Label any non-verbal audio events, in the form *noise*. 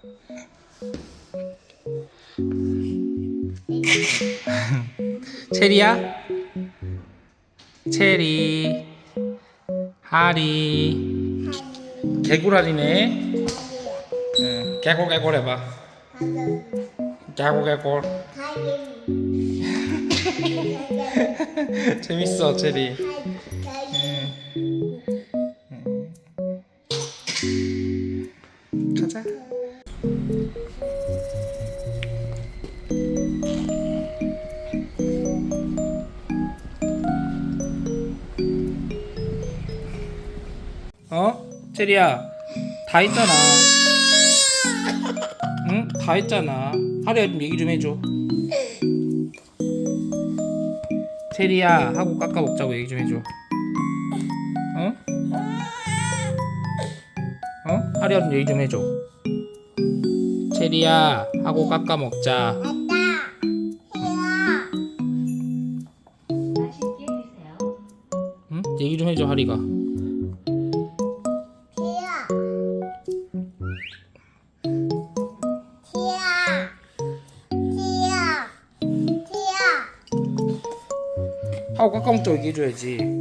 *laughs* 체리야? 체리. 하리. 개구라리네. 응, 개굴개굴 해봐. 개굴개굴 *laughs* 재밌어 체리 가자 어? 체리야 다 했잖아 응? 다 했잖아 하루야 좀 얘기 좀 해줘 체리야 하고 깎아 먹자고 얘기 좀 해줘 어? 어? 좀 얘기 좀 해줘 체리야 하고 깎아 먹자 맛있게 드세요. 응? 얘기 좀 해줘 하리가 하고 깎아 먹자고 얘기해줘야지